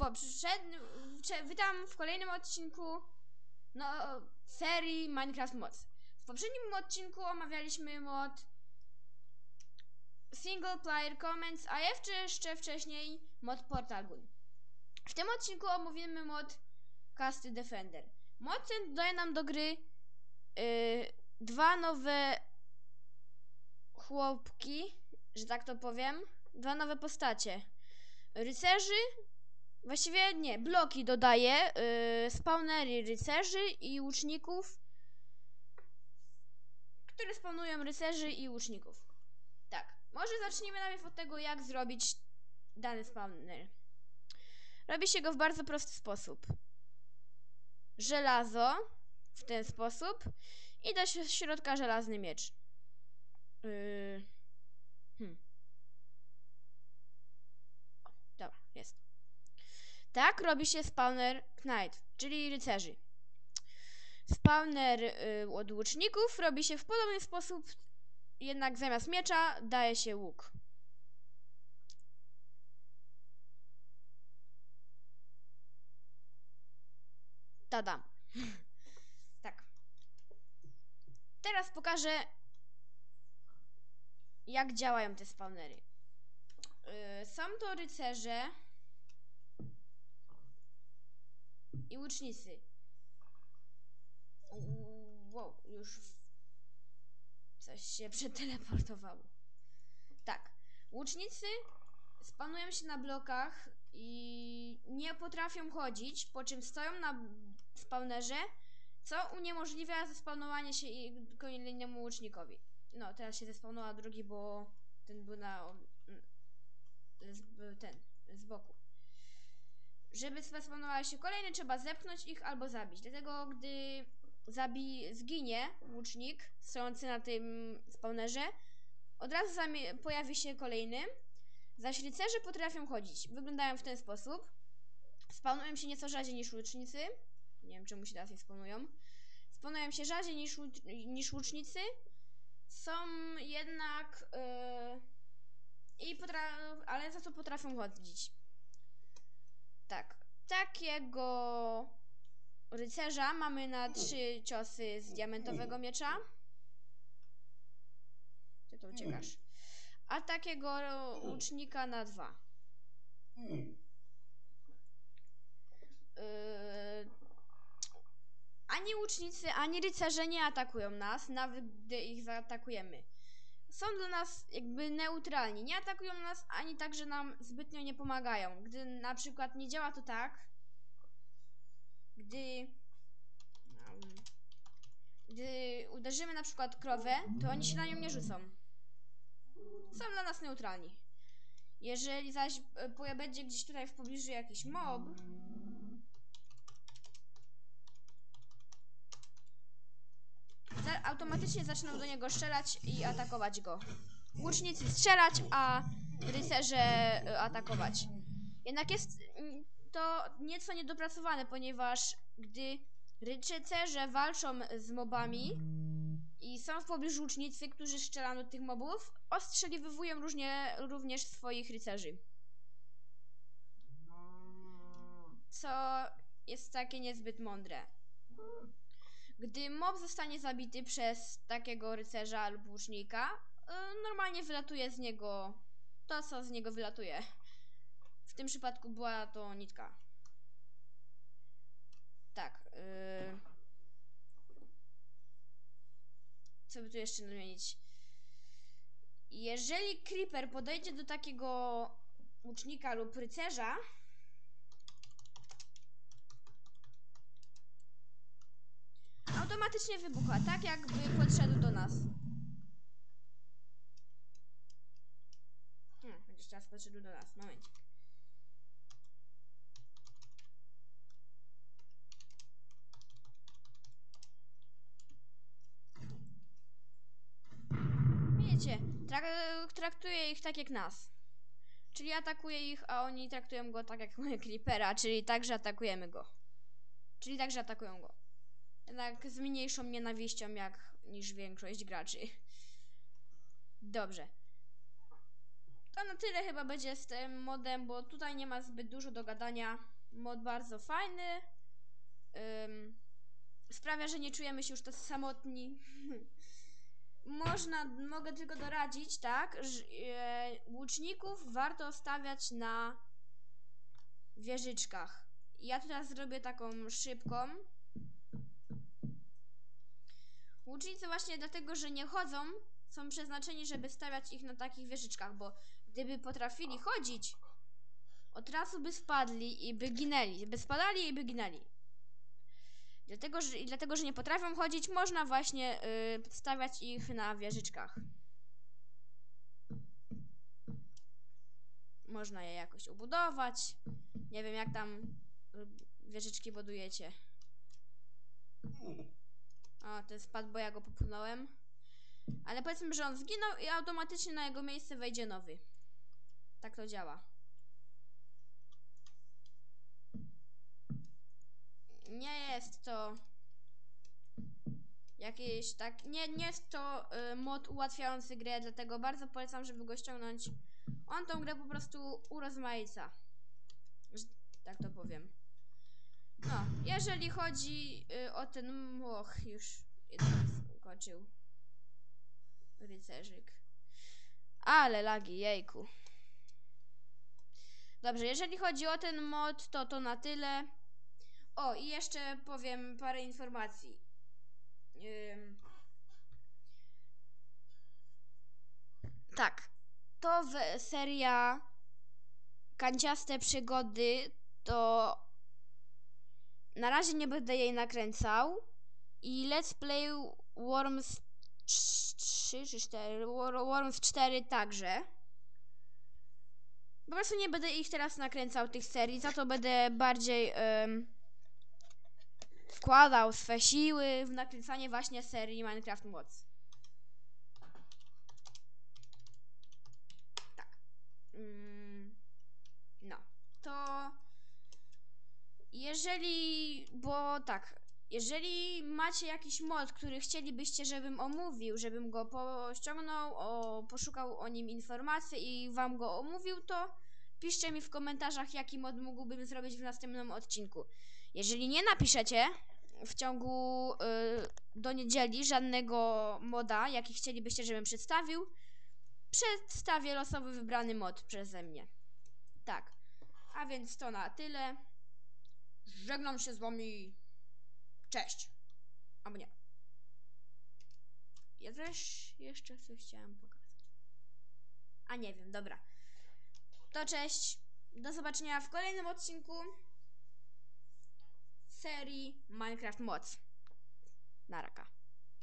poprzednim... Witam w kolejnym odcinku no, serii Minecraft Mods. W poprzednim odcinku omawialiśmy mod Single Player Comments, a jeszcze, wcześniej mod Portal Gun. W tym odcinku omówimy mod Casty Defender. Mod ten dodaje nam do gry yy, dwa nowe chłopki, że tak to powiem, dwa nowe postacie. Rycerzy, właściwie nie, bloki dodaje, yy, spawnery rycerzy i łuczników, które spawnują rycerzy i łuczników. Tak, może zacznijmy najpierw od tego, jak zrobić dany spawner. Robi się go w bardzo prosty sposób. Żelazo w ten sposób i do środka żelazny miecz. Yy. Hmm. O, dobra, jest. Tak robi się spawner knight, czyli rycerzy. Spawner y, od łuczników robi się w podobny sposób, jednak zamiast miecza daje się łuk. Tada. tak. Teraz pokażę, jak działają te spawnery. Yy, są to rycerze i łucznicy. Wow, już coś się przeteleportowało. Tak. Łucznicy spanują się na blokach i nie potrafią chodzić, po czym stoją na spawnerze, co uniemożliwia zespawnowanie się kolejnemu łucznikowi. No, teraz się zespawnowała drugi, bo ten był na mm, ten, z boku. Żeby zespawnowała się kolejny, trzeba zepchnąć ich albo zabić. Dlatego, gdy zabi, zginie łucznik stojący na tym spawnerze, od razu pojawi się kolejny. Zaś rycerze potrafią chodzić. Wyglądają w ten sposób. Spawnują się nieco rzadziej niż łucznicy. Nie wiem, czemu się teraz nie spawnują. Spawnują się rzadziej niż, niż łucznicy. Są jednak... Yy, i potra- ale za to potrafią chodzić. Tak. Takiego rycerza mamy na trzy ciosy z diamentowego miecza. Ty to uciekasz. A takiego łucznika na dwa. Yy, ani łucznicy, ani rycerze nie atakują nas, nawet gdy ich zaatakujemy. Są dla nas jakby neutralni. Nie atakują nas, ani także nam zbytnio nie pomagają. Gdy na przykład nie działa to tak, gdy um, gdy uderzymy na przykład krowę, to oni się na nią nie rzucą. Są dla nas neutralni. Jeżeli zaś e, będzie gdzieś tutaj w pobliżu jakiś mob, automatycznie zaczną do niego strzelać i atakować go. Łucznicy strzelać, a rycerze e, atakować. Jednak jest mm, to nieco niedopracowane, ponieważ gdy rycerze walczą z mobami i są w pobliżu łucznicy, którzy strzelają do tych mobów, ostrzeliwują różnie, również swoich rycerzy. Co jest takie niezbyt mądre. Gdy mob zostanie zabity przez takiego rycerza lub łucznika, y, normalnie wylatuje z niego to, co z niego wylatuje. W tym przypadku była to nitka. Tak. y, Co by tu jeszcze zmienić? Jeżeli creeper podejdzie do takiego łucznika lub rycerza, automatycznie wybucha, tak jakby podszedł do nas. Hmm, jeszcze raz podszedł do nas, momencik. Wiecie, trak- traktuje ich tak jak nas. Czyli atakuje ich, a oni traktują go tak jak Creepera, czyli tak, że atakujemy go. Czyli tak, że atakują go. Jednak z mniejszą nienawiścią jak niż większość graczy. Dobrze. To na tyle chyba będzie z tym modem, bo tutaj nie ma zbyt dużo do gadania. Mod bardzo fajny. Sprawia, że nie czujemy się już tacy samotni. Można, mogę tylko doradzić, tak, że e, łuczników warto stawiać na wieżyczkach. Ja teraz zrobię taką szybką. Łucznicy właśnie dlatego, że nie chodzą, są przeznaczeni, żeby stawiać ich na takich wieżyczkach, bo gdyby potrafili chodzić, od razu by spadli i by ginęli, by spadali i by ginęli. Dlatego, że, dlatego, że nie potrafią chodzić, można właśnie y, stawiać ich na wieżyczkach. Można je jakoś ubudować. Nie wiem, jak tam y, wieżyczki budujecie. O, to spadł, bo ja go popchnąłem. Ale powiedzmy, że on zginął i automatycznie na jego miejsce wejdzie nowy. Tak to działa. Nie jest to jakieś tak. Nie, nie jest to y, mod ułatwiający grę, dlatego bardzo polecam, żeby go ściągnąć. On tą grę po prostu urozmaica. Tak to powiem. No, jeżeli chodzi y, o ten. Och, już skoczył. Rycerzyk. Ale lagi, jejku. Dobrze, jeżeli chodzi o ten mod, to to na tyle. O, i jeszcze powiem parę informacji. Ym. Tak. To seria Kanciaste Przygody to na razie nie będę jej nakręcał i Let's Play Worms 3 czy 4 Wor- Worms 4 także. Po prostu nie będę ich teraz nakręcał tych serii, za to będę bardziej em, wkładał swe siły w nakręcanie właśnie serii Minecraft Mods. Tak. Mm, no. To jeżeli, bo tak, jeżeli macie jakiś mod, który chcielibyście, żebym omówił, żebym go pościągnął, o, poszukał o nim informacji i wam go omówił, to piszcie mi w komentarzach, jaki mod mógłbym zrobić w następnym odcinku. Jeżeli nie napiszecie w ciągu y, do niedzieli żadnego moda, jaki chcielibyście, żebym przedstawił, przedstawię losowy wybrany mod przeze mnie. Tak. A więc to na tyle. Żegnam się z wami. Cześć. Albo nie. Ja też jeszcze coś chciałam pokazać. A nie wiem, dobra. To cześć. Do zobaczenia w kolejnym odcinku serii Minecraft Mods. Naraka.